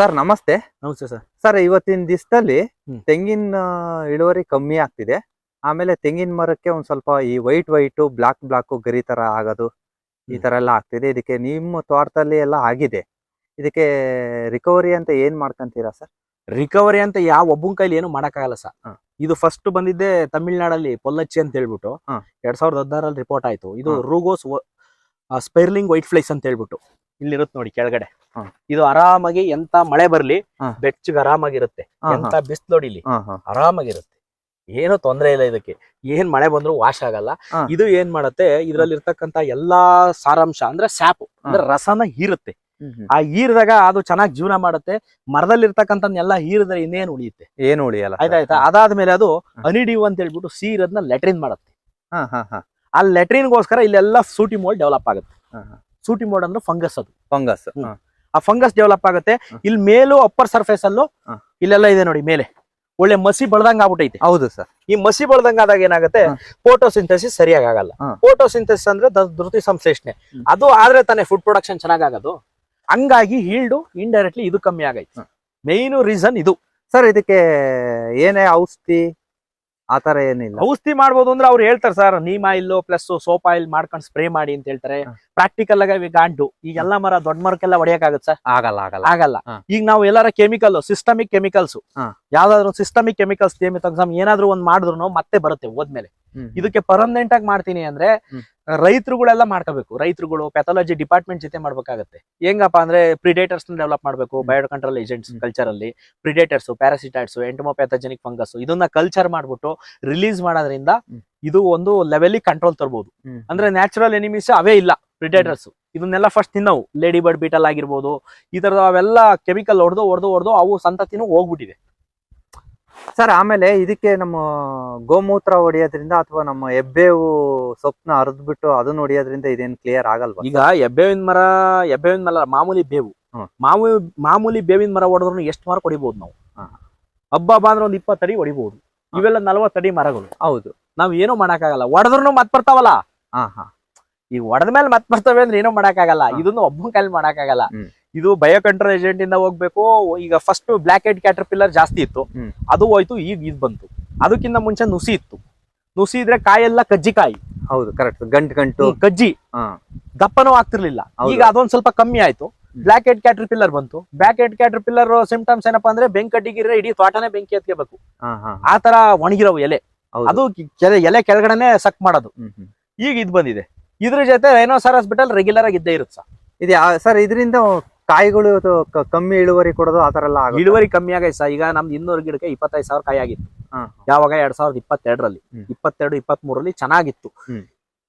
Sir ನಮಸ್ತೆ. ನಮಸ್ತೆ sir. Sir ಇವತ್ತಿನ ದಿವಸದಲ್ಲಿ. ತೆಂಗಿನ ಇಳುವರಿ ಕಮ್ಮಿ ಆಗ್ತಿದೆ. ಆಮೇಲೆ ತೆಂಗಿನ ಮರಕ್ಕೆ ಒಂದ್ ಸ್ವಲ್ಪ ಈ ವೈಟ್ ವೈಟ್ ಬ್ಲಾಕ್ ಬ್ಲಾಕ್ ಗರಿ ತರ ಆಗೋದು ಈ ತರ ಎಲ್ಲ ಆಗ್ತಿದೆ. ಇದಕ್ಕೆ ನಿಮ್ಮ ತೋಟದಲ್ಲಿ ಎಲ್ಲ ಆಗಿದೆ. ಇದಕ್ಕೆ ರಿಕವರಿ ಅಂತ ಏನ್ ಮಾಡ್ಕೊಂತೀರಾ ಸರ್? ರಿಕವರಿ ಅಂತ ಯಾವ ಒಬ್ಬನ ಕೈಲಿ ಏನು ಮಾಡಕ್ಕಾಗಲ್ಲ ಸರ್. ಇದು ಫಸ್ಟ್ ಬಂದಿದ್ದೆ ತಮಿಳ್ನಾಡಲ್ಲಿ ಪೊಲ್ಲಚ್ಚಿ ಅಂತ ಹೇಳ್ಬಿಟ್ಟು. ಎರಡ್ ಸಾವಿರದ ಹದಿನಾರಲ್ಲಿ ರಿಪೋರ್ಟ್ ಆಯ್ತು. ಇದು. ರೂಗೋಸ್ ಸ್ಪೈರ್ಲಿಂಗ್ ವೈಟ್ ಫ್ಲೈಸ್ ಅಂತ ಹೇಳ್ಬಿಟ್ಟು. ಇಲ್ಲಿರುತ್ತೆ ನೋಡಿ ಕೆಳಗಡೆ. ಇದು ಆರಾಮಾಗಿ ಎಂತ ಮಳೆ ಬರ್ಲಿ ಬೆಚ್ಚಗ ಆರಾಮಾಗಿರುತ್ತೆ. ಎಂತ ಬಿಸ್ಲೊಡಿಲಿ. ಆರಾಮಾಗಿರುತ್ತೆ. ಏನು ತೊಂದರೆ ಇಲ್ಲ ಇದಕ್ಕೆ. ಏನ್ ಮಳೆ ಬಂದ್ರು ವಾಶ್ ಆಗಲ್ಲ. ಇದು ಏನ್ ಮಾಡುತ್ತೆ? ಇದ್ರಲ್ಲಿ ಇರ್ತಕ್ಕಂತ ಎಲ್ಲಾ ಸಾರಾಂಶ ಅಂದ್ರೆ ಸ್ಯಾಪ್ ಅಂದ್ರೆ ರಸನ ಹೀರುತ್ತೆ. ಆ ಹೀರಿದಾಗ ಅದು ಚೆನ್ನಾಗಿ ಜೀವನ ಮಾಡುತ್ತೆ. ಮರದಲ್ಲಿ ಎಲ್ಲ ಹೀರಿದ್ರೆ ಇನ್ನೇನ್ ಉಳಿಯುತ್ತೆ? ಏನು ಉಳಿಯಲ್ಲ? ಆಯ್ತಾ ಆಯ್ತಾಯ್ತಾ ಅದಾದ್ಮೇಲೆ ಅದು ಅನಿಡಿಯು ಅಂತ ಹೇಳ್ಬಿಟ್ಟು ಸೀರದ್ನ ಲೆಟ್ರಿನ್ ಮಾಡುತ್ತೆ. ಆ ಲೆಟ್ರಿನ್ಗೋಸ್ಕರ ಇಲ್ಲೆಲ್ಲ ಸೂಟಿ ಮೋಡ್ ಡೆವಲಪ್ ಆಗುತ್ತೆ. ಸೂಟಿ ಮೋಡ್ ಅಂದ್ರೆ ಫಂಗಸ್ ಅದು. ಫಂಗಸ್. ಆ ಫಂಗಸ್ ಡೆವಲಪ್ ಆಗುತ್ತೆ. ಇಲ್ಲಿ ಮೇಲೂ ಅಪ್ಪರ್ ಸರ್ಫೇಸ್ ಅಲ್ಲೂ ಇಲ್ಲೆಲ್ಲ ಇದೆ ನೋಡಿ ಮೇಲೆ. ಒಳ್ಳೆ ಮಸಿ ಬಳದಂಗ ಆಗ್ಬಿಟ್ಟೈತೆ ಹೌದು ಸರ್. ಈ ಮಸಿ ಬಳದಂಗ ಆದಾಗ ಏನಾಗುತ್ತೆ? ಫೋಟೋ ಫೋಟೋಸಿಂಥಸಿಸ್ ಸರಿಯಾಗಿ ಆಗಲ್ಲ. ಫೋಟೋಸಿಂಥಸಿಸ್ ಅಂದ್ರೆ ಧೃತಿ ಸಂಶ್ಲೇಷಣೆ. ಅದು ಆದ್ರೆ ತಾನೇ ಫುಡ್ ಪ್ರೊಡಕ್ಷನ್ ಚೆನ್ನಾಗಾಗೋದು ಹಂಗಾಗಿ ಹೀಲ್ಡು ಇಂಡೈರೆಕ್ಟ್ಲಿ ಇದು ಕಮ್ಮಿ ಆಗೈತೆ. ಮೇನ್ ರೀಸನ್ ಇದು. ಸರ್ ಇದಕ್ಕೆ ಏನೇ ಔಷಧಿ? ಆತರ ಏನಿಲ್ಲ. ಔಷಧಿ ಮಾಡ್ಬೋದು ಅಂದ್ರೆ ಅವ್ರು ಹೇಳ್ತಾರೆ sir neem oil plus soap oil ಮಾಡ್ಕೊಂಡು ಸ್ಪ್ರೇ ಮಾಡಿ ಅಂತ ಹೇಳ್ತಾರೆ. ಪ್ರಾಕ್ಟಿಕಲ್ ಆಗಿ ಗಾಂಡು. ಈಗ ಎಲ್ಲ ಮರ ದೊಡ್ಡ ಮರಕ್ಕೆಲ್ಲ ಹೊಡಿಯಕ್ಕಾಗತ್ತೆ ಸರ್? ಆಗಲ್ಲ ಆಗಲ್ಲ. ಆಗಲ್ಲ. ಈಗ ನಾವು ಎಲ್ಲರ ಕೆಮಿಕಲ್ ಸಿಸ್ಟಮಿಕ್ ಕೆಮಿಕಲ್ಸ್. ಯಾವ್ದಾದ್ರು ಸಿಸ್ಟಮಿಕ್ ಕೆಮಿಕಲ್ಸ್ ಏನಾದ್ರು ಒಂದ್ ಮಾಡಿದ್ರು ಮತ್ತೆ ಬರುತ್ತೆ ಹೋದ್ಮೇಲೆ. ಇದಕ್ಕೆ ಪರ್ಮನೆಂಟ್ ಆಗಿ ಮಾಡ್ತೀನಿ ಅಂದ್ರೆ ರೈತರುಗಳೆಲ್ಲ ಮಾಡ್ಕೋಬೇಕು. ರೈತರುಗಳು ಪೆಥಾಲಜಿ ಡಿಪಾರ್ಟ್ಮೆಂಟ್ ಜೊತೆ ಮಾಡ್ಬೇಕಾಗತ್ತೆ. ಹೆಂಗಪ್ಪ ಅಂದ್ರೆ ಪ್ರಿಡೇಟರ್ಸ್ ಡೆವಲಪ್ ಮಾಡಬೇಕು. Bio control agents. ಕಲ್ಚರ್ ಅಲ್ಲಿ ಪ್ರಿಡೇಟರ್ಸ್ ಪ್ಯಾರಾಸಿಟೈಡ್ಸ್ ಎಂಟಮೋಪ್ಯಾಥಜೆನಿಕ್ ಫಂಗಸ್ ಇದನ್ನ ಕಲ್ಚರ್ ಮಾಡ್ಬಿಟ್ಟು ರಿಲೀಸ್ ಮಾಡೋದ್ರಿಂದ ಇದು ಒಂದು ಲೆವೆಲ್ ಕಂಟ್ರೋಲ್ ತರಬಹುದು ಅಂದ್ರೆ ನ್ಯಾಚುರಲ್ ಎನಿಮೀಸ್ ಅವೇ ಇಲ್ಲ ಪ್ರಿಡೇಟರ್ಸ್ ಇದನ್ನೆಲ್ಲ ಫಸ್ಟ್ ತಿನ್ನವು. ಲೇಡಿ ಬರ್ಡ್ ಬೀಟಲ್ ಆಗಿರ್ಬೋದು ಈ ತರದ ಅವೆಲ್ಲ ಕೆಮಿಕಲ್ ಹೊಡೆದು ಹೊಡೆದು ಹೊಡೆದು ಅವು ಸಂತತಿನೂ ಹೋಗ್ಬಿಟ್ಟಿದೆ. ಸರ್ ಆಮೇಲೆ ಇದಕ್ಕೆ ನಮ್ಮ ಗೋಮೂತ್ರ ಹೊಡಿಯೋದ್ರಿಂದ ಅಥವಾ ನಮ್ಮ ಎಬ್ಬೇವು ಸೊಪ್ಪನ್ನ ಅರ್ದ್ಬಿಟ್ಟು ಅದನ್ನ ಹೊಡಿಯೋದ್ರಿಂದ ಇದೇನು ಕ್ಲಿಯರ್ ಆಗಲ್ವಾ? ಈಗ ಎಬ್ಬೇವಿನ ಮರ ಎಬ್ಬೇವಿನ ಮರ ಮಾಮೂಲಿ ಬೇವು. ಮಾಮೂಲಿ ಮಾಮೂಲಿ ಬೇವಿನ ಮರ ಹೊಡೆದ್ರು ಎಷ್ಟು ಮರ ಹೊಡಿಬಹುದು ನಾವು. ಹಬ್ಬ ಹಬ್ಬ ಅಂದ್ರೆ ಇಪ್ಪತ್ತು ಇಪ್ಪತ್ತಡಿ ಹೊಡಿಬಹುದು ಇವೆಲ್ಲ ನಲವತ್ತಡಿ ಮರಗಳು. ಹೌದು. ನಾವ್ ಏನೂ ಮಾಡಕ್ಕಾಗಲ್ಲ. ಹೊಡೆದ್ರು ಮತ್ ಬರ್ತಾವಲ್ಲ? ಹಾ ಹಾ. ಈಗ ಹೊಡೆದ ಮೇಲೆ ಮತ್ ಬರ್ತವೆ ಅಂದ್ರೆ ಏನೋ ಮಾಡಕ್ಕಾಗಲ್ಲ. ಇದನ್ನು ಒಬ್ಬನ ಕೈಲಿ ಮಾಡಕ್ಕಾಗಲ್ಲ. ಇದು ಬಯೋ ಕಂಟ್ರೋಲ್ ಏಜೆಂಟ್ ಇಂದ ಹೋಗ್ಬೇಕು. ಈಗ first black head caterpillar ಜಾಸ್ತಿ ಇತ್ತು. ಅದು ಹೋಯ್ತು ಈಗ ಇದು ಬಂತು. ಅದಕ್ಕಿಂತ ಮುಂಚೆ ನುಸಿ ಇತ್ತು. ನುಸಿ ಇದ್ರೆ ಕಾಯೆಲ್ಲ ಕಜ್ಜಿಕಾಯಿ ಹೌದು ಕರೆಕ್ಟ್ ಗಂಟು ಗಂಟು. ಕಜ್ಜಿ ದಪ್ಪನೂ ಆಗ್ತಿರ್ಲಿಲ್ಲ. ಈಗ ಅದೊಂದ್ ಸ್ವಲ್ಪ ಕಮ್ಮಿ ಆಯ್ತು. ಬ್ಲಾಕ್ ಹೆಡ್ ಕ್ಯಾಟರ್ ಪಿಲ್ಲರ್ ಬಂತು. Black head caterpillar symptoms ಏನಪ್ಪಾ ಅಂದ್ರೆ ಬೆಂಕಿ ಕಟ್ಟಿಗಿದ್ರೆ ಇಡೀ ತೋಟನೇ ಬೆಂಕಿ ಎತ್ಕೋಬೇಕು ಆ ತರ ಒಣಗಿರೋ ಎಲೆ. ಅದು ಎಲೆ ಕೆಳಗಡೆನೆ ಸಕ್ ಮಾಡೋದು. ಈಗ ಇದು ಬಂದಿದೆ. ಇದ್ರ ಜೊತೆ ರೈನೋಸಾರ್ ಹಾಸ್ಪಿಟಲ್ ರೆಗ್ಯುಲರ್ ಆಗಿ ಇದ್ದೇ ಇರುತ್ತೆ ಇದು ಸರ್ ಇದರಿಂದ ಕಾಯಿಗಳು ಕಮ್ಮಿ ಇಳುವರಿ ಕೊಡೋದು ಆತರ ಎಲ್ಲ ಇಳುವರಿ ಕಮ್ಮಿ ಆಗೈತೆ ಸರ್ ಈಗ ನಮ್ದು ಇನ್ನೂರು ಗಿಡಕ್ಕೆ ಇಪ್ಪತ್ತೈದು ಸಾವಿರ ಕಾಯಿ ಆಗಿತ್ತು. ಯಾವಾಗ ಎರಡ್ ಸಾವಿರದ ಇಪ್ಪತ್ತೆರಡರಲ್ಲಿ. ಇಪ್ಪತ್ತೆರಡು ಇಪ್ಪತ್ತ್ ಮೂರಲ್ಲಿ ಚೆನ್ನಾಗಿತ್ತು.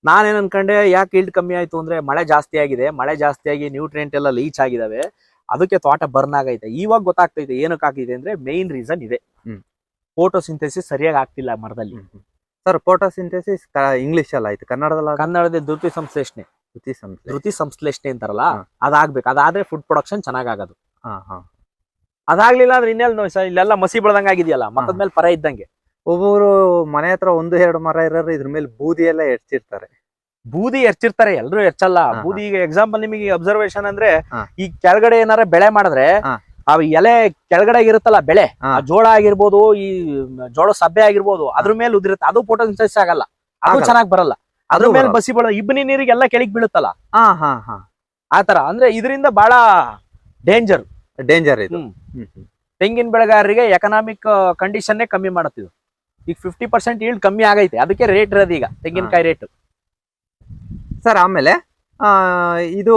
ನಾನೇನ್ ಅನ್ಕೊಂಡೆ ಯಾಕೆ ಇಲ್ಡ್ ಕಮ್ಮಿ ಆಯ್ತು ಅಂದ್ರೆ ಮಳೆ ಜಾಸ್ತಿ ಆಗಿದೆ ಮಳೆ ಜಾಸ್ತಿ ಆಗಿ ನ್ಯೂಟ್ರಿಯೆಂಟ್ ಎಲ್ಲ ಲೀಚ್ ಆಗಿದಾವೆ ಅದಕ್ಕೆ ತೋಟ ಬರ್ನ್ ಆಗೈತೆ. ಇವಾಗ ಗೊತ್ತಾಗ್ತೈತೆ ಏನಕ್ಕೆ ಆಗಿದೆ ಅಂದ್ರೆ ಮೇನ್ ರೀಸನ್ ಇದೆ. ಫೋಟೋ ಫೋಟೋಸಿಂಥೆಸಿಸ್ ಸರಿಯಾಗಿ ಆಗ್ತಿಲ್ಲ ಮರದಲ್ಲಿ. ಸರ್ ಫೋಟೋಸಿಂಥೆಸಿಸ್ ಇಂಗ್ಲಿಷ್ ಅಲ್ಲ ಆಯ್ತು ಕನ್ನಡದಲ್ಲಿ ಕನ್ನಡದ ಧೃತಿ ಸಂಶ್ಲೇಷಣೆ. ಧೃತಿ ಸಂಶ್ಲೇಷಣೆ. ಅಂತಾರಲ್ಲ. ಅದಾಗ್ಬೇಕು. ಅದಾದ್ರೆ ಫುಡ್ ಪ್ರೊಡಕ್ಷನ್ ಚೆನ್ನಾಗಾಗೋದು. ಹಾ ಹಾ. ಅದಾಗ್ಲಿಲ್ಲ ಅಂದ್ರೆ ಇನ್ನೆಲ್ಲ ಇಲ್ಲೆಲ್ಲ ಮಸಿ ಬೆಳ್ದಂಗ್ ಆಗಿದೆಯಲ್ಲ ಮತ್ತದ ಮೇಲೆ ಪರ ಇದ್ದಂಗೆ. ಒಬ್ಬೊಬ್ರು ಮನೆ ಹತ್ರ ಒಂದು ಎರಡು ಮರ ಇರೋರು ಇದ್ರ ಮೇಲೆ ಬೂದಿ ಎಲ್ಲ ಹೆಚ್ಚಿರ್ತಾರೆ ಬೂದಿ ಎರ್ಚಿರ್ತಾರೆ ಎಲ್ರು ಎರ್ಚಲ್ಲ. ಬೂದಿ ಈಗ ಎಕ್ಸಾಂಪಲ್ ನಿಮಗೆ ಅಬ್ಸರ್ವೇಶನ್ ಅಂದ್ರೆ ಈ ಕೆಳಗಡೆ ಏನಾರ ಬೆಳೆ ಮಾಡಿದ್ರೆ. ಆ ಎಲೆ ಕೆಳಗಡೆ ಇರುತ್ತಲ್ಲ ಬೆಳೆ ಜೋಳ ಆಗಿರ್ಬೋದು ಈ ಜೋಳ ಸಬ್ಬೆ ಆಗಿರ್ಬೋದು ಅದ್ರ ಮೇಲೆ ಉದಿರುತ್ತೆ. ಅದು ಫೋಟೋ ಆಗಲ್ಲ. ಅದು. ಚೆನ್ನಾಗಿ ಬರಲ್ಲ. ಅದ್ರ ಮೇಲೆ. ಬಸಿ ಬಳ ಇಬ್ಬನಿ ನೀರಿಗೆಲ್ಲ ಕೆಳಗ್ ಬೀಳುತ್ತಲ್ಲ? ಹಾ ಹಾ ಹಾ. ಆತರ ಅಂದ್ರೆ ಇದರಿಂದ ಬಹಳ ಡೇಂಜರ್. ಡೇಂಜರ್ ಇದು. ತೆಂಗಿನ ಬೆಳೆಗಾರರಿಗೆ ಎಕನಾಮಿಕ್ ಕಂಡೀಷನ್ನೇ ಕಮ್ಮಿ ಮಾಡುತ್ತಿದ್ದು ಈಗ ಫಿಫ್ಟಿ ಪರ್ಸೆಂಟ್ ಈಲ್ಡ್ ಕಮ್ಮಿ ಆಗೈತೆ. ಅದಕ್ಕೆ ರೇಟ್ ಇರೋದು ಈಗ ತೆಂಗಿನಕಾಯಿ ರೇಟ್ ಸರ್ ಆಮೇಲೆ ಇದು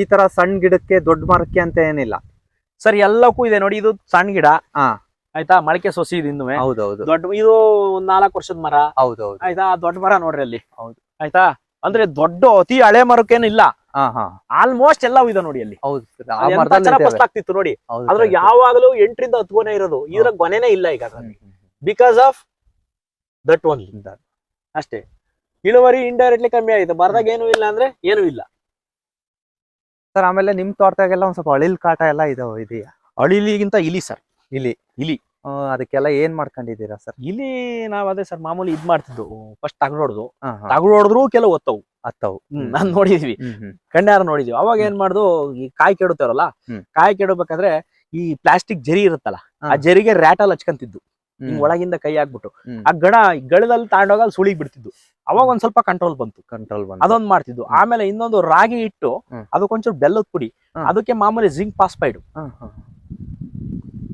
ಈ ತರ ಸಣ್ಣ ಗಿಡಕ್ಕೆ ದೊಡ್ಡ ಮರಕ್ಕೆ ಅಂತ ಏನಿಲ್ಲ. ಸರ್ ಎಲ್ಲಕ್ಕೂ ಇದೆ ನೋಡಿ ಇದು ಸಣ್ಣ ಗಿಡ. ಹಾ. ಆಯ್ತಾ? ಮಳಕೆ ಸೊಸಿ ಇದು ಇನ್ನುವೆ ಹೌದೌದು. ದೊಡ್ಡ ಇದು ಒಂದ್ ನಾಲ್ಕು ವರ್ಷದ ಮರ. ಹೌದೌದು. ಆಯ್ತಾ? ದೊಡ್ಡ ಮರ ನೋಡ್ರಿ ಅಲ್ಲಿ. ಹೌದು. ಆಯ್ತಾ? ಅಂದ್ರೆ ದೊಡ್ಡ ಅತಿ ಹಳೆ ಮರಕ್ಕೇನು ಇಲ್ಲ. ಹಾ ಹಾ. ಆಲ್ಮೋಸ್ಟ್ ಎಲ್ಲ ಇದೆ ನೋಡಿ ಅಲ್ಲಿ. ಹೌದು sir. ಆ ಅದು ಎಂತ ಮರದಲ್ಲಿ ಚೆನ್ನಾಗ್ ನೋಡಿ. ಅದ್ರ. ಯಾವಾಗಲೂ ಎಂಟರಿಂದ ಹತ್ತು ಗೊನೆ ಇರೋದು. ಇದ್ರ ಗೊನೆನೇ ಇಲ್ಲ ಈಗ because of that one hmm. ಅಷ್ಟೇ. ಇಳುವರಿ ಇಂಡೈರೆಕ್ಟ್ಲಿ ಕಮ್ಮಿ ಆಗಿದೆ. ಮರದಾಗ ಏನು ಇಲ್ಲ ಅಂದ್ರೆ ಏನು ಇಲ್ಲ. ಸರ್ ಆಮೇಲೆ ನಿಮ್ ತೋಟದಾಗೆಲ್ಲ ಒಂದ್ ಸ್ವಲ್ಪ ಅಳಿಲ್ ಕಾಟ ಎಲ್ಲ ಇದಾವ ಇದೆಯಾ? ಅಳಿಲಿಗಿಂತ ಇಲಿ ಸರ್. ಇಲಿ. ಇಲಿ. ಅದಕ್ಕೆಲ್ಲ ಏನ್ ಮಾಡ್ಕೊಂಡಿದ್ದೀರಾ ಸರ್? ಇಲಿ ನಾವ್ ಅದೇ ಸರ್ ಮಾಮೂಲಿ ಇದ್ ಮಾಡ್ತಿದ್ದು. ಫಸ್ಟ್ ತಗಡೋಡ್ದು ತಗಡ್ ತಗಡೋಡಿದ್ರು ಕೆಲವು ಒತ್ತವು. ಅತ್ತವು. ನಾನ್ ನೋಡಿದ್ವಿ. ಕಣ್ಣಾರ ನೋಡಿದ್ವಿ. ಅವಾಗ ಏನ್ ಮಾಡುದು ಈ ಕಾಯಿ ಕೆಡುತ್ತಾರಲ್ಲ ಕಾಯಿ ಕೆಡಬೇಕಾದ್ರೆ ಈ ಪ್ಲಾಸ್ಟಿಕ್ ಜರಿ ಇರುತ್ತಲ್ಲ ಆ ಜರಿಗೆ ರ್ಯಾಟಲ್ ಹಚ್ಕೊಂತಿದ್ದು. ಹಿಂಗ್ ಒಳಗಿಂದ ಕೈ ಹಾಕ್ಬಿಟ್ಟು. ಆ ಗಣ ಗಳದಲ್ಲಿ ತಾಂಡೋಗ ಅಲ್ಲಿ ಸುಳಿಗ್ ಬಿಡ್ತಿದ್ದು. ಅವಾಗ ಒಂದ್ ಸ್ವಲ್ಪ ಕಂಟ್ರೋಲ್ ಬಂತು. ಕಂಟ್ರೋಲ್ ಬಂತು. ಅದೊಂದ್ ಮಾಡ್ತಿದ್ದು. ಆಮೇಲೆ ಇನ್ನೊಂದು ರಾಗಿ ಇಟ್ಟು. ಅದಕ್ಕೊಂಚೂರು ಬೆಲ್ಲದ ಪುಡಿ. ಅದಕ್ಕೆ ಮಾಮೂಲಿ ಜಿಂಕ್ ಪಾಸ್ಪೈಡ್.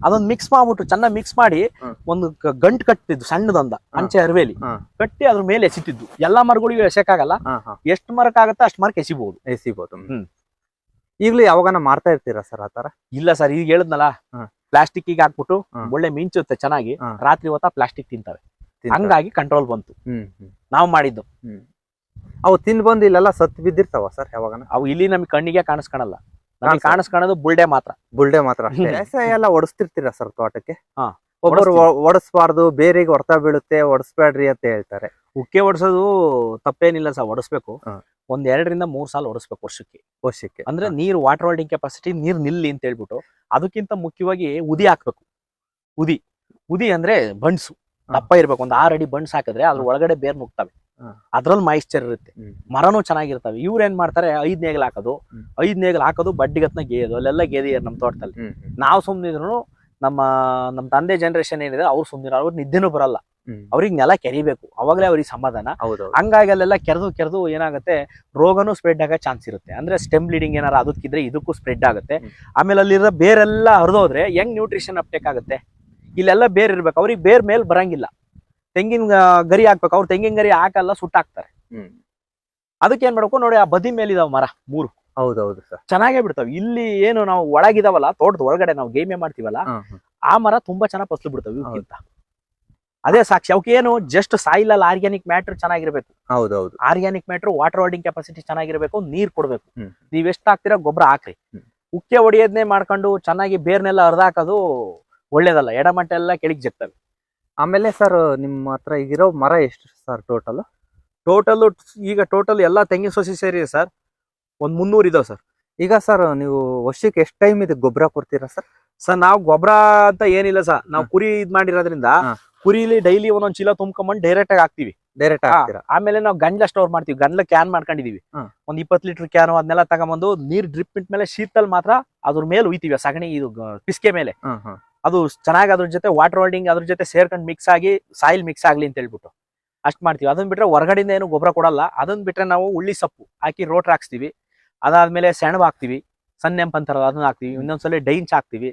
ಅದೊಂದ್ ಮಿಕ್ಸ್ ಮಾಡ್ಬಿಟ್ಟು ಚೆನ್ನಾಗಿ ಮಿಕ್ಸ್ ಮಾಡಿ. ಒಂದು ಗಂಟ್ ಕಟ್ತಿದ್ದು ಸಣ್ಣದೊಂದ ಅಂಚೆ ಅರವೇಲಿ. ಕಟ್ಟಿ ಅದ್ರ ಮೇಲೆ ಎಸಿತಿದ್ದು. ಎಲ್ಲಾ ಮರಗಳಿಗೂ ಹಾ. ಎಷ್ಟು ಮರಕ್ಕಾಗತ್ತೆ ಅಷ್ಟು ಮರಕ್ಕೆ ಎಸಿಬಹುದು ಎಸಿಬಹುದು ಈಗಲೂ ಯಾವಾಗನ ಮಾರ್ತಾ ಇರ್ತೀರಾ ಸರ್ ಆತರ ಇಲ್ಲ ಸರ್ ಈಗ ಹೇಳದ್ನಲ್ಲ ಪ್ಲಾಸ್ಟಿಕ್ ಈಗ ಹಾಕ್ಬಿಟ್ಟು ಒಳ್ಳೆ ಮಿಂಚುತ್ತೆ ಚೆನ್ನಾಗಿ ರಾತ್ರಿ ಹೊತ್ತ ಪ್ಲಾಸ್ಟಿಕ್ ತಿಂತವೆ ತಿಂತಾರೆ. ಹಂಗಾಗಿ ಕಂಟ್ರೋಲ್ ಬಂತು. ನಾವು ಮಾಡಿದ್ದು. ಹ್ಮ್. ಅವು ತಿಂದ್ ಬಂದು ಇಲ್ಲೆಲ್ಲ ಸತ್ ಬಿದ್ದಿರ್ತಾವ ಸರ್ ಯಾವಾಗನ? ಅವು ಇಲ್ಲಿ ನಮ್ಗೆ ಕಣ್ಣಿಗೆ ಕಾಣಿಸ್ಕೊಳಲ್ಲ ಕಾಣಿಸ್ಕೊಳ್ಳೋದು ಬುಲ್ಡೆ ಮಾತ್ರ. ಬುಲ್ಡೆ ಮಾತ್ರ ಅಷ್ಟೇ. ಎಲ್ಲ ಒಡಿಸ್ತಿರ್ತೀರಾ ಸರ್ ತೋಟಕ್ಕೆ? ಹಾ, ಒಬ್ಬರು ಒಡಿಸ್ಬಾರ್ದು ಬೇರೆಗೆ ಹೊರತ ಬೀಳುತ್ತೆ ಒಡಿಸ್ಬೇಡ್ರಿ ಅಂತ ಹೇಳ್ತಾರೆ. ಉಕ್ಕೆ ಹೊಡ್ಸೋದು ತಪ್ಪೇನಿಲ್ಲ ಸರ್ ಹೊಡಿಸ್ಬೇಕು ಹ್ಮ್. ಒಂದ್ ಎರಡರಿಂದ ಮೂರ್ ಸಾಲ ಹೊಡಿಸ್ಬೇಕು ವರ್ಷಕ್ಕೆ. ವರ್ಷಕ್ಕೆ. ಅಂದ್ರೆ ನೀರು ವಾಟರ್ ಹೋಲ್ಡಿಂಗ್ ಕೆಪಾಸಿಟಿ ನೀರ್ ನಿಲ್ಲಿ ಅಂತ ಹೇಳ್ಬಿಟ್ಟು ಅದಕ್ಕಿಂತ ಮುಖ್ಯವಾಗಿ ಉದಿ ಹಾಕ್ಬೇಕು. ಉದಿ. ಉದಿ ಅಂದ್ರೆ ಬಣ್ಸು. ದಪ್ಪ ಇರ್ಬೇಕು. ಒಂದ್ ಆರ್ ಅಡಿ ಬಣ್ಸ್ ಹಾಕಿದ್ರೆ ಅದ್ರ ಒಳಗಡೆ ಬೇರ್ ನುಗ್ತವೆ ಹಾ. ಅದ್ರಲ್ಲಿ ಮಾಯಿಶ್ಚರ್ ಇರುತ್ತೆ. ಮರನೂ ಚೆನ್ನಾಗಿರ್ತವೆ. ಇವ್ರು ಏನ್ ಮಾಡ್ತಾರೆ ಐದ್ ನೇಗಲ್ ಹಾಕೋದು. ಐದ್ ನೇಗಲ್ ಹಾಕೋದು ಬಡ್ಡಿಗತ್ನ ಗೇಯೋದು ಅಲ್ಲೆಲ್ಲ ಗೇದಿಯರ್ ನಮ್ ತೋಟದಲ್ಲಿ. ನಾವ್ ಸುಮ್ನಿದ್ರು ನಮ್ಮ ನಮ್ಮ ತಂದೆ ಜನರೇಷನ್ ಏನಿದೆ ಅವ್ರು ಸುಮ್ನಿರ ಅವ್ರ ನಿದ್ದೆನೂ ಬರಲ್ಲ. ಅವ್ರಿಗೆ ನೆಲ ಕೆರಿಬೇಕು. ಅವಾಗಲೇ ಅವ್ರಿಗೆ ಸಮಾಧಾನ. ಹಂಗಾಗಿ ಅಲ್ಲೆಲ್ಲ ಕೆರೆದು ಕೆರೆದು ಏನಾಗುತ್ತೆ ರೋಗನು ಸ್ಪ್ರೆಡ್ ಆಗೋ ಚಾನ್ಸ್ ಇರುತ್ತೆ. ಅಂದ್ರೆ ಸ್ಟೆಮ್ ಬ್ಲೀಡಿಂಗ್ ಏನಾರ ಅದಕ್ಕಿದ್ರೆ ಇದಕ್ಕೂ ಸ್ಪ್ರೆಡ್ ಆಗುತ್ತೆ. ಆಮೇಲೆ ಅಲ್ಲಿರೋ ಬೇರೆಲ್ಲ ಹರಿದೋದ್ರೆ ಹೆಂಗ್ ನ್ಯೂಟ್ರಿಷನ್ ಅಪ್ಟೇಕ್ ಆಗುತ್ತೆ? ಇಲ್ಲೆಲ್ಲ ಬೇರ್ ಇರ್ಬೇಕು. ಅವ್ರಿಗೆ ಬೇರ್ ಮೇಲ್ ಬರಂಗಿಲ್ಲ. ತೆಂಗಿನ ಗರಿ ಹಾಕ್ಬೇಕು. ಅವ್ರು ತೆಂಗಿನ ಗರಿ ಹಾಕಲ್ಲ ಸುಟ್ಟಾಕ್ತಾರೆ. ಹಾಕ್ತಾರೆ ಅದಕ್ಕೆ ಏನ್ ಮಾಡ್ಬೇಕು? ನೋಡಿ ಆ ಬದಿ ಮೇಲಿದಾವ ಮರ ಮೂರು. ಹೌದೌದು ಸರ್. ಚೆನ್ನಾಗೇ ಬಿಡ್ತಾವೆ. ಇಲ್ಲಿ ಏನು ನಾವು ಒಳಗಿದಾವಲ್ಲ ತೋಟದ ಒಳಗಡೆ ನಾವು ಗೇಮೆ ಮಾಡ್ತೀವಲ್ಲ. ಆ ಮರ ತುಂಬಾ ಚೆನ್ನಾಗಿ ಫಸ್ಲು ಬಿಡ್ತಾವೆ ಇವಕ್ಕಿಂತ ಅದೇ ಸಾಕ್ಷಿ ಅವಕ್ಕೆ ಏನು ಜಸ್ಟ್ ಸಾಯಿಲ್ ಅಲ್ಲಿ ಆರ್ಗ್ಯಾನಿಕ್ ಮ್ಯಾಟ್ರ್ ಚೆನ್ನಾಗಿರ್ಬೇಕು. ಹೌದೌದು. Organic matter water holding capacity ಚೆನ್ನಾಗಿರ್ಬೇಕು ನೀರ್ ಕೊಡ್ಬೇಕು. ನೀವ್ ಎಷ್ಟ್ ಹಾಕ್ತೀರಾ ಗೊಬ್ಬರ ಹಾಕ್ರಿ. ಉಕ್ಕೆ ಹೊಡಿಯೋದ್ನೇ ಮಾಡ್ಕೊಂಡು ಚೆನ್ನಾಗಿ ಬೇರ್ನೆಲ್ಲ ಹರಿದಾಕೋದು ಒಳ್ಳೇದಲ್ಲ. ಎಡಮಟ್ಟೆಲ್ಲ ಕೆಳಗ್ ಜಗ್ತವೆ. ಆಮೇಲೆ ಸರ್ ನಿಮ್ಮ ಹತ್ರ ಈಗಿರೋ ಮರ ಎಷ್ಟು ಸರ್ ಟೋಟಲ್ ಟೋಟಲ್ ಈಗ ಟೋಟಲ್ ಎಲ್ಲ ತೆಂಗಿನ ಸಸಿ ಸೇರಿ ಸರ್ ಒಂದ್ ಮುನ್ನೂರು ಇದಾವೆ ಸರ್ ಈಗ ಸರ್ ನೀವು ವರ್ಷಕ್ಕೆ ಎಷ್ಟು ಟೈಮ್ ಇದಕ್ಕೆ ಗೊಬ್ಬರ ಕೊಡ್ತೀರಾ ಸರ್ ಸರ್ ನಾವು ಗೊಬ್ಬರ ಅಂತ ಏನಿಲ್ಲ ಸರ್ ನಾವು. ಕುರಿ ಇದ್ ಮಾಡಿರೋದ್ರಿಂದ. ಕುರಿಲಿ ಡೈಲಿ ಒಂದೊಂದ್ ಚೀಲ ತುಂಬ್ಕೊಂಡ್ಬಂದು ಡೈರೆಕ್ಟ್ ಆಗಿ ಹಾಕ್ತಿವಿ. ಡೈರೆಕ್ಟ್ ಆಮೇಲೆ ನಾವು ಗಂಜ್ಲ ಸ್ಟೋರ್ ಮಾಡ್ತೀವಿ. ಗಂಜ್ಲ ಕ್ಯಾನ್ ಮಾಡ್ಕೊಂಡಿದೀವಿ. ಒಂದ್ ಇಪ್ಪತ್ ಲೀಟರ್ ಕ್ಯಾನ್ ಅದನ್ನೆಲ್ಲ ತಗೊಂಬಂದು ನೀರ್ ಡ್ರಿಪ್ ಇಟ್ ಮೇಲೆ ಶೀತಲ್ ಮಾತ್ರ ಅದ್ರ ಮೇಲೆ ಉಯ್ತೀವಿ ಸಗಣಿ ಇದು ಪಿಸ್ಕೆ ಮೇಲೆ. ಅದು ಚೆನ್ನಾಗಿ ಅದ್ರ ಜೊತೆ ವಾಟರ್ ಹೋಲ್ಡಿಂಗ್ ಅದ್ರ ಜೊತೆ ಸೇರ್ಕೊಂಡು ಮಿಕ್ಸ್ ಆಗಿ ಸಾಯಿಲ್ ಮಿಕ್ಸ್ ಆಗ್ಲಿ ಅಂತ ಹೇಳ್ಬಿಟ್ಟು ಅಷ್ಟ್ ಮಾಡ್ತೀವಿ. ಅದನ್ನ ಬಿಟ್ರೆ ಹೊರಗಡೆಯಿಂದ ಏನು ಗೊಬ್ಬರ ಕೊಡಲ್ಲ. ಅದನ್ನ ಬಿಟ್ರೆ ನಾವು ಉಳ್ಳಿ ಸೊಪ್ಪು ಹಾಕಿ ರೋಟ್ರ್ ಹಾಕ್ಸ್ತೀವಿ. ಅದಾದ್ಮೇಲೆ ಸೆಣಬು ಹಾಕ್ತಿವಿ. ಸನ್ನೆಂಪ್ ಅಂತಾರಲ್ಲ ಅದನ್ನ ಹಾಕ್ತಿವಿ. ಇನ್ನೊಂದ್ಸಲ ಡೈಂಚ್ ಹಾಕ್ತಿವಿ.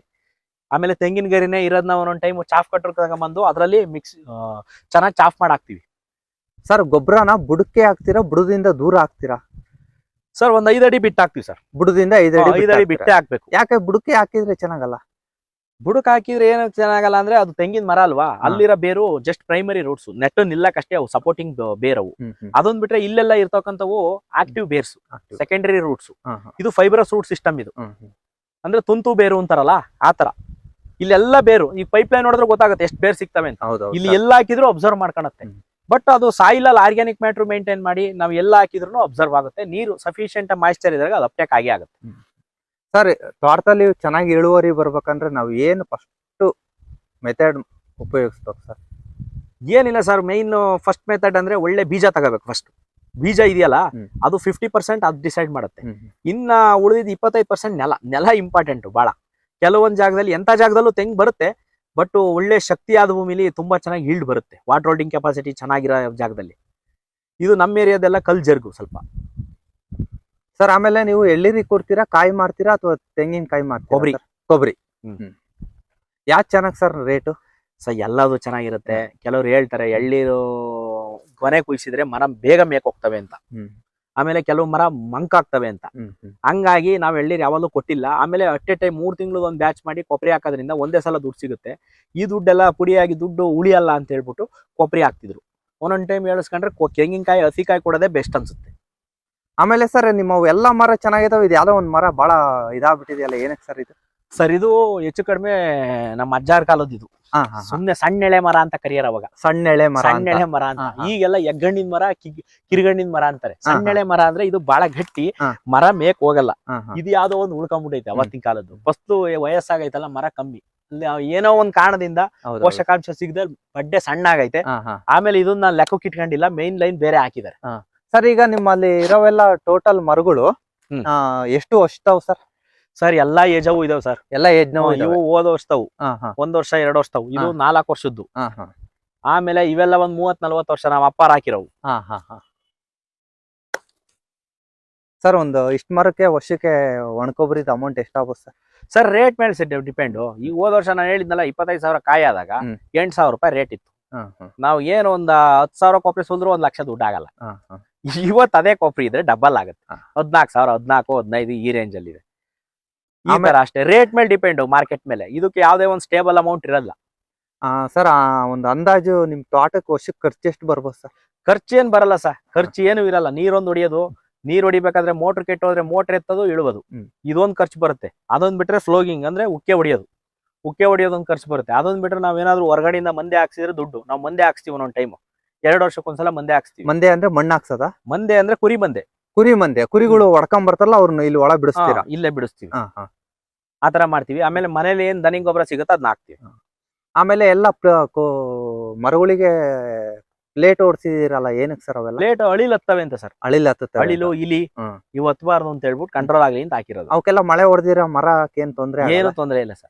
ಆಮೇಲೆ ತೆಂಗಿನ ಗರಿನೇ ಇರೋದನ್ನ ಒಂದೊಂದು ಟೈಮ್ ಚಾಫ್ ಕಟ್ಟರ್ ತಗೊಂಬಂದು ಅದರಲ್ಲಿ ಮಿಕ್ಸ್ ಚೆನ್ನಾಗಿ ಚಾಫ್ ಮಾಡಿ ಹಾಕ್ತಿವಿ. ಸರ್ ಗೊಬ್ಬರನ ಬುಡಕ್ಕೆ ಹಾಕ್ತೀರಾ? ಬುಡದಿಂದ ದೂರ ಹಾಕ್ತೀರಾ? ಸರ್ ಒಂದ್ ಐದ್ ಅಡಿ ಬಿಟ್ಟು ಹಾಕ್ತಿವಿ ಸರ್ ಬುಡದಿಂದ ಐದು ಅಡಿ? ಬಿಟ್ಟೆ ಹಾಕ್ಬೇಕು. ಯಾಕೆ ಬುಡಕ್ಕೆ ಹಾಕಿದ್ರೆ ಚೆನ್ನಾಗಲ್ಲ? ಬುಡಕ್ ಹಾಕಿದ್ರೆ ಏನು ಚೆನ್ನಾಗಲ್ಲ ಅಂದ್ರೆ ಅದು ತೆಂಗಿನ ಮರ ಅಲ್ವಾ? ಅಲ್ಲಿರೋ ಬೇರು ಜಸ್ಟ್ ಪ್ರೈಮರಿ ರೂಟ್ಸ್ ನೆಟ್ ನಿಲ್ಲಕ್ಕಷ್ಟೇ ಅವು ಸಪೋರ್ಟಿಂಗ್ ಬೇರವು. ಅದೊಂದ್ ಬಿಟ್ರೆ ಇಲ್ಲೆಲ್ಲ ಇರ್ತಕ್ಕಂಥವು ಆಕ್ಟಿವ್ ಬೇರ್ಸ್ ಸೆಕೆಂಡರಿ ರೂಟ್ಸ್ ಇದು ಫೈಬ್ರಸ್ ರೂಟ್ ಸಿಸ್ಟಮ್ ಇದು. ಅಂದ್ರೆ ತುಂತು ಬೇರು ಅಂತಾರಲ್ಲ ಆತರ ಇಲ್ಲೆಲ್ಲ ಬೇರು. ಈ ಪೈಪ್ ಲೈನ್ ನೋಡಿದ್ರೆ ಗೊತ್ತಾಗುತ್ತೆ ಎಷ್ಟು ಬೇರ್ ಸಿಗ್ತವೆ ಅಂತ. ಇಲ್ಲಿ. ಎಲ್ಲ ಹಾಕಿದ್ರು ಅಬ್ಸರ್ವ್ ಮಾಡ್ಕೊಳತ್ತೆ ಬಟ್ ಅದು ಸಾಯಿಲ್ ಅಲ್ಲಿ ಆರ್ಗ್ಯಾನಿಕ್ ಮ್ಯಾಟ್ರ್ ಮೇಂಟೈನ್ ಮಾಡಿ ನಾವು ಎಲ್ಲ ಹಾಕಿದ್ರು ಅಬ್ಸರ್ವ್ ಆಗುತ್ತೆ. ನೀರು ಸಫಿಶಿಯಂಟ್ ಮಾಯಿಸ್ಚರ್ ಇದ್ದಾಗ ಅದು ಅಪ್ಟೇಕ್ ಆಗೇ ಆಗುತ್ತೆ. ಸರ್ ತೋಟದಲ್ಲಿ ಚೆನ್ನಾಗಿ ಇಳುವರಿ ಬರ್ಬೇಕಂದ್ರೆ ನಾವು ಏನು ಫಸ್ಟ್ ಮೆಥಡ್ ಉಪಯೋಗಿಸ್ಬೇಕು ಸರ್? ಏನಿಲ್ಲ ಸರ್ ಮೈನ್ ಫಸ್ಟ್ ಮೆಥಡ್ ಅಂದ್ರೆ ಒಳ್ಳೆ ಬೀಜ ತಗೋಬೇಕು ಫಸ್ಟ್ ಬೀಜ ಇದೆಯಲ್ಲ ಅದು ಫಿಫ್ಟಿ ಪರ್ಸೆಂಟ್ ಅದು ಡಿಸೈಡ್ ಮಾಡುತ್ತೆ. ಇನ್ನ ಉಳಿದಿದ್ದು ಇಪ್ಪತ್ತೈದು ಪರ್ಸೆಂಟ್ ನೆಲ. ನೆಲ ಇಂಪಾರ್ಟೆಂಟ್ ಬಹಳ ಕೆಲವೊಂದು ಜಾಗದಲ್ಲಿ ಎಂಥ ಜಾಗದಲ್ಲೂ ತೆಂಗ್ ಬರುತ್ತೆ ಬಟ್ ಒಳ್ಳೆ ಶಕ್ತಿಯಾದ ಭೂಮಿಲಿ ತುಂಬಾ ಚೆನ್ನಾಗಿ ಈಲ್ಡ್ ಬರುತ್ತೆ. ವಾಟರ್ ಹೋಲ್ಡಿಂಗ್ ಕೆಪಾಸಿಟಿ ಚೆನ್ನಾಗಿರೋ ಜಾಗದಲ್ಲಿ. ಇದು ನಮ್ಮ ಏರಿಯಾದೆಲ್ಲ ಕಲ್ ಜರ್ಗು ಸ್ವಲ್ಪ. ಸರ್ ಆಮೇಲೆ ನೀವು ಎಳ್ಳಿರಿ ಕೊಡ್ತೀರಾ ಕಾಯಿ ಮಾಡ್ತೀರಾ ಅಥವಾ ತೆಂಗಿನಕಾಯಿ ಮಾಡ್ತೀರಾ ಕೊಬ್ಬರಿ. ಕೊಬ್ಬರಿ ಯಾವ್ದು ಚೆನ್ನಾಗಿ ಸರ್ ರೇಟು? ಸೊ ಎಲ್ಲದು ಚೆನ್ನಾಗಿರುತ್ತೆ. ಕೆಲವ್ರು ಹೇಳ್ತಾರೆ ಎಳ್ಳಿರು ಕೊನೆ ಕುಯ್ಸಿದ್ರೆ ಮರ ಬೇಗ ಮೇಕ್ ಹೋಗ್ತವೆ ಅಂತ. ಆಮೇಲೆ ಕೆಲವು ಮರ ಮಂಕಾಗ್ತವೆ ಅಂತ. ಹಂಗಾಗಿ ನಾವ್ ಎಳ್ಳೀರ್ ಯಾವಾಗಲೂ ಕೊಟ್ಟಿಲ್ಲ. ಆಮೇಲೆ ಅಟ್ ಎ ಟೈಮ್ ಮೂರ್ ತಿಂಗಳು ಒಂದು ಬ್ಯಾಚ್ ಮಾಡಿ ಕೊಬ್ಬರಿ ಹಾಕೋದ್ರಿಂದ ಒಂದೇ ಸಲ ದುಡ್ಡು ಸಿಗುತ್ತೆ. ಈ ದುಡ್ಡೆಲ್ಲ ಪುಡಿಯಾಗಿ ದುಡ್ಡು ಉಳಿಯಲ್ಲ ಅಂತ ಹೇಳ್ಬಿಟ್ಟು ಕೊಬ್ಬರಿ ಹಾಕ್ತಿದ್ರು. ಒಂದೊಂದ್ ಟೈಮ್ ಹೇಳಿಸ್ಕೊಂಡ್ರೆ ತೆಂಗಿನಕಾಯಿ ಹಸಿಕಾಯಿ ಕೊಡೋದೇ ಬೆಸ್ಟ್ ಅನ್ಸುತ್ತೆ. ಆಮೇಲೆ ಸರ್ ನಿಮ್ಮ ಎಲ್ಲಾ ಮರ ಚೆನ್ನಾಗಿದಾವೆ ಇದು ಯಾವ್ದೋ ಒಂದ್ ಮರ ಬಹಳ ಇದಾಗ್ಬಿಟ್ಟಿದೆಯಲ್ಲ ಏನಕ್ಕೆ ಸರ್ ಇದು? ಸರ್ ಇದು ಹೆಚ್ಚು ಕಡಿಮೆ ನಮ್ಮ ಅಜ್ಜಾರ್ ಕಾಲದ ಇದು. ಸುಮ್ನೆ ಸಣ್ಣ ಎಳೆ ಮರ ಅಂತ ಕರಿಯರ್ ಅವಾಗ. ಸಣ್ಣ ಎಳೆ ಮರ ಸಣ್ಣ ಎಳೆ ಮರ ಅಂತ. ಈಗೆಲ್ಲ ಎಗ್ಗಣ್ಣಿನ ಮರ ಕಿರಿಗಣ್ಣಿನ ಮರ ಅಂತಾರೆ. ಸಣ್ಣ ಎಳೆ ಮರ ಅಂದ್ರೆ ಇದು ಬಹಳ ಗಟ್ಟಿ ಮರ ಮೇಕ್ ಹೋಗಲ್ಲ. ಇದು ಯಾವ್ದೋ ಒಂದು ಉಳ್ಕೊಂಡ್ಬಿಟ್ಟೈತೆ ಅವತ್ತಿನ ಕಾಲದ್ದು. ಫಸ್ಟ್ ವಯಸ್ಸಾಗೈತಲ್ಲ ಮರ ಕಮ್ಮಿ. ಏನೋ ಒಂದ್ ಕಾರಣದಿಂದ. ಪೋಷಕಾಂಶ ಸಿಗದೆ ಬಡ್ಡೆ ಸಣ್ಣ ಆಗೈತೆ. ಆಮೇಲೆ ಇದನ್ನ ಲೆಕ್ಕಕ್ಕೆ ಇಟ್ಕೊಂಡಿಲ್ಲ ಮೇನ್ ಲೈನ್ ಬೇರೆ ಹಾಕಿದ್ದಾರೆ. ಸರ್ ಈಗ ನಿಮ್ಮಲ್ಲಿ ಇರೋವೆಲ್ಲ ಟೋಟಲ್ ಮರಗಳು. ಎಷ್ಟು ವರ್ಷದವು ಸರ್? ಸರ್ ಎಲ್ಲಾ ಏಜ್ ಅವು ಇದಾವೆ ಸರ್. ಎಲ್ಲ ಏಜ್ ಇವು ಹೋದ ವರ್ಷದವು. ಒಂದ್ ವರ್ಷ ಎರಡು ವರ್ಷದವು. ಇದು ನಾಲ್ಕು ವರ್ಷದ್ದು. ಆಮೇಲೆ ಇವೆಲ್ಲ ಒಂದ್ ಮೂವತ್ ನಲ್ವತ್ ವರ್ಷ ನಾವ್ ಅಪ್ಪಾರ ಹಾಕಿರವು. ಸರ್ ಒಂದು ಇಷ್ಟ ಮರಕ್ಕೆ ವರ್ಷಕ್ಕೆ ಒಣಕೊಬ್ಬರಿದ ಅಮೌಂಟ್ ಎಷ್ಟಾಗುತ್ತೆ ಸರ್? ಸರ್ ರೇಟ್ ಮೇಲೆ ಸರ್ ಡಿಪೆಂಡ್ ಈಗ ಹೋದ ವರ್ಷ ನಾನು ಹೇಳಿದ್ನಲ್ಲ ಇಪ್ಪತ್ತೈದು ಸಾವಿರ ಕಾಯಿ ಆದಾಗ. ಎಂಟ್ ಸಾವಿರ ರೂಪಾಯಿ ರೇಟ್ ಇತ್ತು. ನಾವು ಏನು ಒಂದ್ ಹತ್ತು ಸಾವಿರ ಕೊಬ್ಬರಿ ಸುಲ್ದ್ರು ಒಂದ್ ಲಕ್ಷ ದುಡ್ಡು ಆಗಲ್ಲ. ಇವತ್ತು ಅದೇ ಕಾಫಿ ಇದ್ರೆ ಡಬಲ್ ಆಗುತ್ತೆ. ಹದ್ನಾಲ್ಕು ಸಾವಿರ ಹದ್ನಾಲ್ಕು ಹದಿನೈದು ಈ ರೇಂಜ್ ಅಲ್ಲಿ ಇದೆ. ಈ ಆಮೇಲೆ- ತರ ಅಷ್ಟೇ. ರೇಟ್ ಮೇಲೆ ಡಿಪೆಂಡ್ ಮಾರ್ಕೆಟ್ ಮೇಲೆ. ಇದಕ್ಕೆ ಯಾವ್ದೇ ಒಂದು ಸ್ಟೇಬಲ್ ಅಮೌಂಟ್ ಇರಲ್ಲ. ಆ, ಸರ್ ಒಂದು ಅಂದಾಜು ನಿಮ್ ತೋಟಕ್ಕೆ ವರ್ಷಕ್ಕೆ ಖರ್ಚು ಎಷ್ಟು ಬರ್ಬೋದು ಸರ್ ಖರ್ಚು ಏನ್ ಬರಲ್ಲ ಸರ್ ಖರ್ಚು ಏನು ಇರಲ್ಲ. ನೀರೊಂದು ಹೊಡಿಯೋದು ನೀರ್ ಹೊಡಿಬೇಕಾದ್ರೆ ಮೋಟರ್ ಕೆಟ್ಟೋದ್ರೆ ಮೋಟರ್ ಎತ್ತೋದು ಇಳುವುದು. ಇದೊಂದು ಖರ್ಚು ಬರುತ್ತೆ. ಅದೊಂದ್ ಬಿಟ್ರೆ ಫ್ಲೋಗಿಂಗ್ ಅಂದ್ರೆ ಉಕ್ಕೆ ಹೊಡಿಯೋದು. ಉಕ್ಕೆ ಹೊಡಿಯೋದೊಂದು ಖರ್ಚು ಬರುತ್ತೆ. ಅದೊಂದ್ ಬಿಟ್ರೆ ನಾವೇನಾದ್ರೂ ಹೊರಗಡೆಯಿಂದ ಮಂದೆ ಹಾಕ್ಸಿದ್ರೆ ದುಡ್ಡು. ನಾವು ಮಂದೆ ಹಾಕ್ಸ್ತೀವಿ ಒಂದೊಂದು ಟೈಮ್ ಎರಡು ವರ್ಷಕ್ಕೊಂದ್ಸಲ ಮಂದೆ ಹಾಕ್ಸ್ತೀವಿ. ಮಂದೆ ಅಂದ್ರೆ ಮಣ್ಣು ಹಾಕ್ಸದ? ಮಂದೆ ಅಂದ್ರೆ ಕುರಿ ಮಂದೆ. ಕುರಿ ಮಂದೆ. ಕುರಿಗಳು ಒಡ್ಕೊಂಡ್ ಬರ್ತಾರಲ್ಲ ಅವ್ರನ್ನ ಇಲ್ಲಿ ಒಳಗ್ ಬಿಡಿಸ್ತೀರಾ? ಇಲ್ಲೇ ಬಿಡಿಸ್ತೀವಿ. ಆತರ ಮಾಡ್ತೀವಿ. ಆಮೇಲೆ ಮನೇಲಿ ಏನ್ ದನಿ ಗೊಬ್ಬರ ಸಿಗುತ್ತೆ ಅದನ್ನ ಹಾಕ್ತಿವಿ. ಆಮೇಲೆ ಎಲ್ಲ ಮರಗಳಿಗೆ ಪ್ಲೇಟ್ ಓಡಿಸಿದಿರಲ್ಲ ಏನಕ್ಕೆ ಸರ್ ಅವೆಲ್ಲ? ಪ್ಲೇಟ್ ಅಳಿಲ್ ಹತ್ತವೆ ಅಂತ ಸರ್. ಅಳಿಲ್ ಅಳಿಲು ಇಲಿ. ಇವು ಹತ್ಬಾರ್ದು ಅಂತ ಹೇಳ್ಬಿಟ್ಟು ಕಂಟ್ರೋಲ್ ಆಗ್ಲಿ ಅಂತ ಹಾಕಿರೋದು. ಅವಕ್ಕೆಲ್ಲ ಮಳೆ ಹೊಡೆದಿರೋ ಮರಕ್ಕೆ ಏನ್ ತೊಂದ್ರೆ ಏನು ತೊಂದರೆ ಇಲ್ಲ ಸರ್.